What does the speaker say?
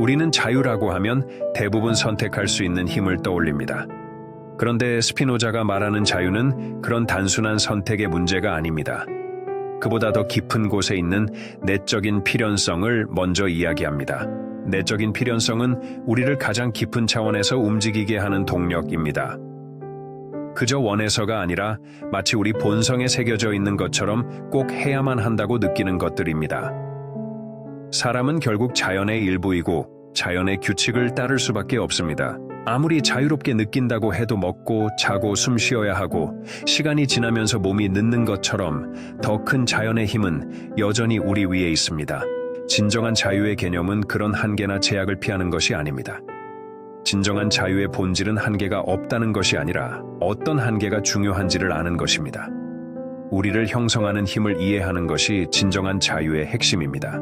우리는 자유라고 하면 대부분 선택할 수 있는 힘을 떠올립니다. 그런데 스피노자가 말하는 자유는 그런 단순한 선택의 문제가 아닙니다. 그보다 더 깊은 곳에 있는 내적인 필연성을 먼저 이야기합니다. 내적인 필연성은 우리를 가장 깊은 차원에서 움직이게 하는 동력입니다. 그저 원해서가 아니라 마치 우리 본성에 새겨져 있는 것처럼 꼭 해야만 한다고 느끼는 것들입니다. 사람은 결국 자연의 일부이고 자연의 규칙을 따를 수밖에 없습니다. 아무리 자유롭게 느낀다고 해도 먹고 자고 숨 쉬어야 하고 시간이 지나면서 몸이 늙는 것처럼 더 큰 자연의 힘은 여전히 우리 위에 있습니다. 진정한 자유의 개념은 그런 한계나 제약을 피하는 것이 아닙니다. 진정한 자유의 본질은 한계가 없다는 것이 아니라 어떤 한계가 중요한지를 아는 것입니다. 우리를 형성하는 힘을 이해하는 것이 진정한 자유의 핵심입니다.